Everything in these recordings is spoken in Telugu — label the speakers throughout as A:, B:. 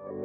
A: Thank you.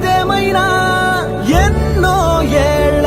A: ఏదేమైనా ఎన్నో ఏళ్ళ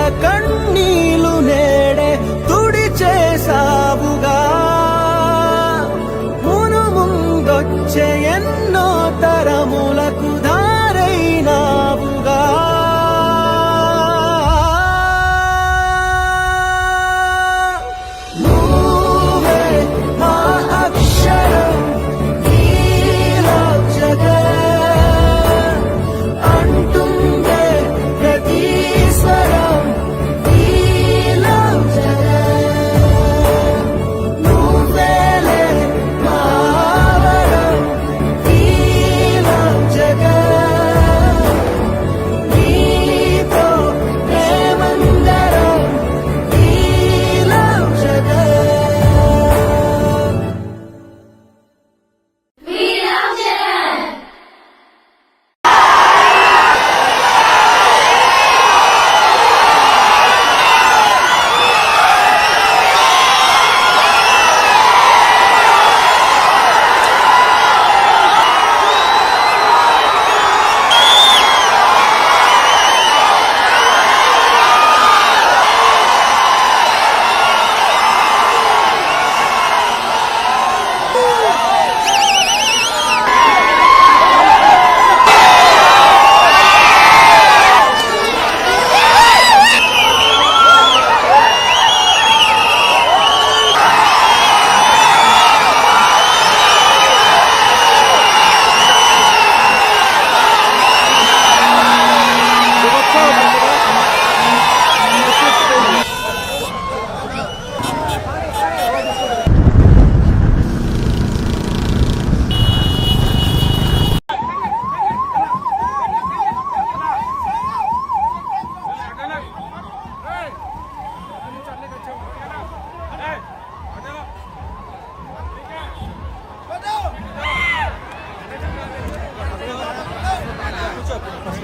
B: ఆ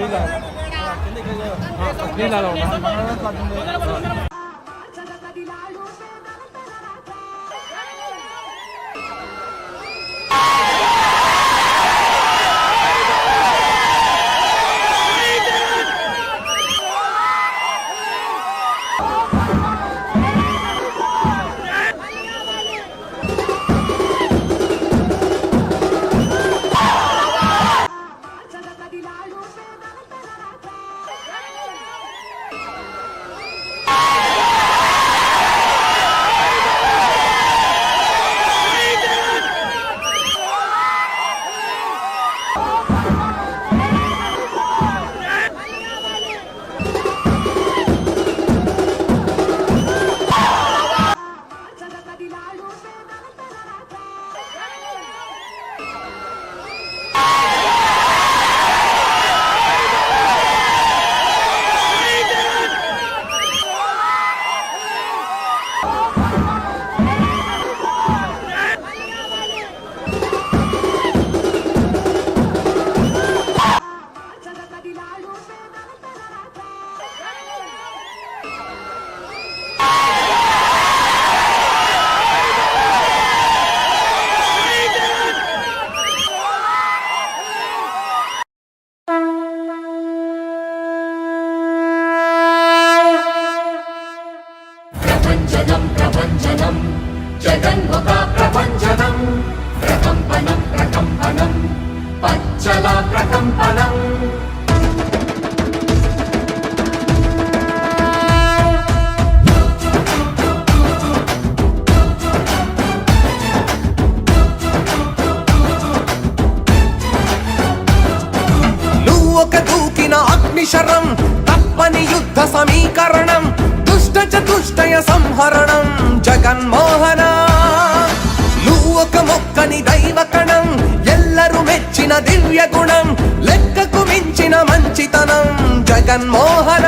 B: ప్రపంచనం ప్రపంచనం. జగన్ముఖ ప్రపంచనం. ప్రకంపనం ప్రకంపనం. పచ్చల ప్రకంపనం.
C: నువ్వొక దూకిన అగ్నిశరం తప్పని యుద్ధ సమీకరణం. చతుష్టయ సంహరణం జగన్మోహన. నువ్వొక మొక్కని దైవకణం ఎల్లరు మెచ్చిన దివ్య గుణం లెక్కకు మించిన మంచితనం జగన్మోహన.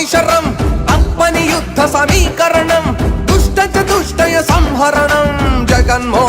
C: అగ్నిశరం అప్పని యుద్ధ సమీకరణం దుష్ట చతుష్టయ సంహరణం జగన్మోహన్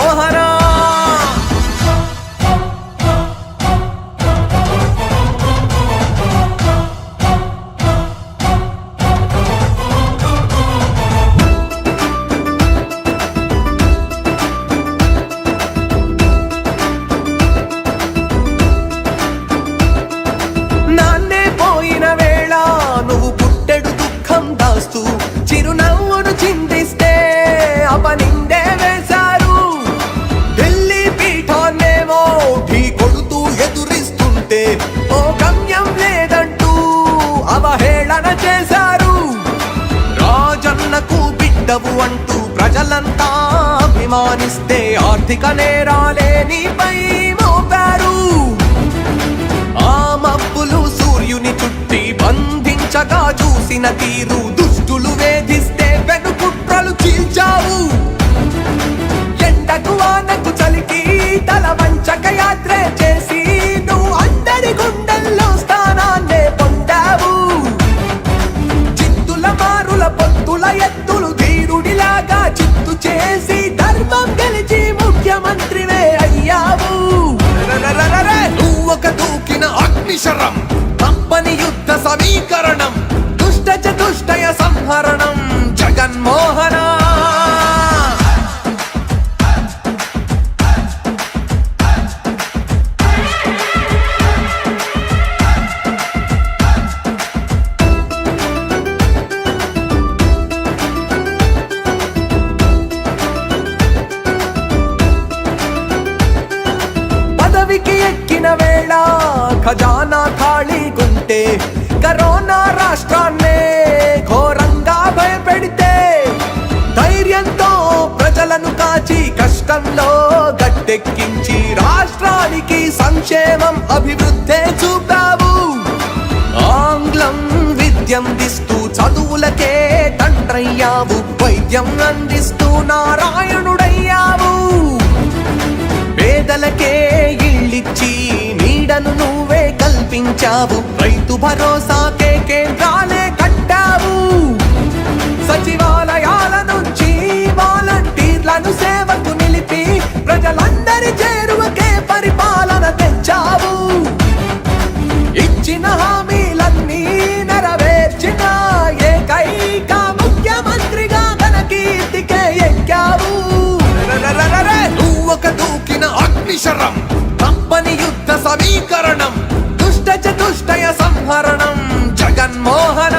C: మానిస్తే ఆర్థిక నేరాలే నీపై మోపారు. ఆ మబ్బులు సూర్యుని చుట్టి బంధించగా చూసిన తీరు దుష్టులు వేధిస్తే వెనుకుట్రలు చీల్చావు. ఎండకు వానకు చలికి తల వంచక యాత్ర చేసి కష్టంలో గట్టెక్కించి రాష్ట్రానికి సంక్షేమం అభివృద్ధే చూపావు. ఆంగ్లం విద్యం దిస్తూ చదువులకే తండ్రయ్యావు. వైద్యం అందిస్తూ నారాయణుడయ్యావు. పేదలకే ఇళ్ళిచ్చి నీడను నువ్వే కల్పించావు. రైతు భరోసాకే కేంద్రాలు దూకిన కంపని యుద్ధ సమీకరణం దుష్ట చతుష్టయ సంహరణం జగన్మోహన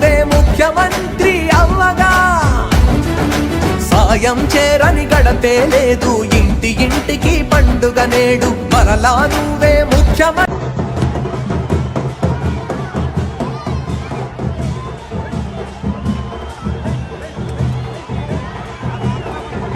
C: సాయం చేరని గడపే లేదు. ఇంటి ఇంటికి పండుగ నేడు మరలా నువ్వే ముఖ్యమంత్రి